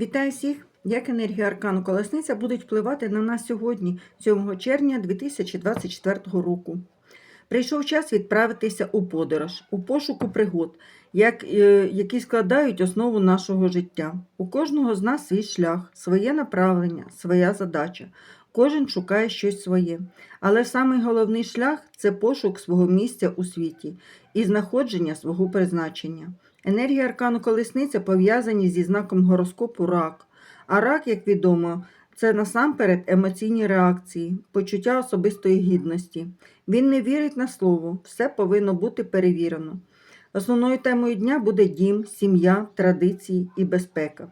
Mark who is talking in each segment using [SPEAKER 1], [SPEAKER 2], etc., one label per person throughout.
[SPEAKER 1] Вітаю всіх! Як енергія аркану Колесниця будуть впливати на нас сьогодні, 7 червня 2024 року. Прийшов час відправитися у подорож, у пошуку пригод, як, е, які складають основу нашого життя. У кожного з нас свій шлях, своє направлення, своя задача. Кожен шукає щось своє. Але самий головний шлях це пошук свого місця у світі і знаходження свого призначення. Енергія аркану колесниця пов'язані зі знаком гороскопу рак. А рак, як відомо, це насамперед емоційні реакції, почуття особистої гідності. Він не вірить на слово, все повинно бути перевірено. Основною темою дня буде дім, сім'я, традиції і безпека.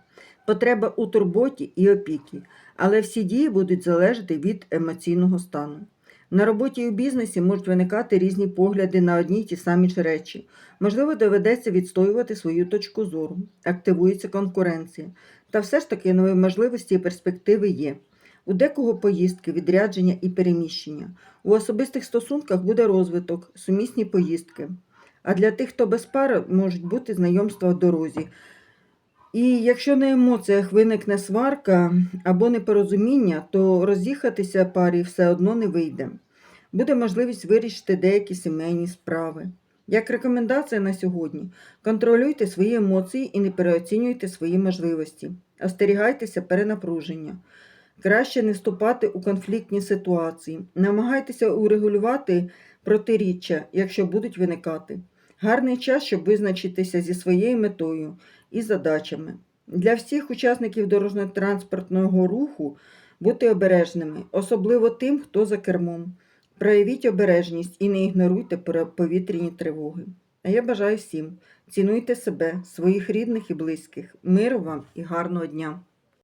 [SPEAKER 1] Потреба у турботі і опіки, але всі дії будуть залежати від емоційного стану. На роботі і у бізнесі можуть виникати різні погляди на одні й ті самі ж речі. Можливо, доведеться відстоювати свою точку зору, активується конкуренція. Та все ж таки нові можливості і перспективи є. У декого поїздки, відрядження і переміщення. У особистих стосунках буде розвиток, сумісні поїздки. А для тих, хто без пари, можуть бути знайомства в дорозі. І якщо на емоціях виникне сварка або непорозуміння, то роз'їхатися парі все одно не вийде. Буде можливість вирішити деякі сімейні справи. Як рекомендація на сьогодні, контролюйте свої емоції і не переоцінюйте свої можливості. Остерігайтеся перенапруження. Краще не вступати у конфліктні ситуації. Намагайтеся урегулювати протиріччя, якщо будуть виникати. Гарний час, щоб визначитися зі своєю метою і задачами. Для всіх учасників дорожньо-транспортного руху бути обережними, особливо тим, хто за кермом. Проявіть обережність і не ігноруйте повітряні тривоги. А я бажаю всім цінуйте себе, своїх рідних і близьких, миру вам і гарного дня!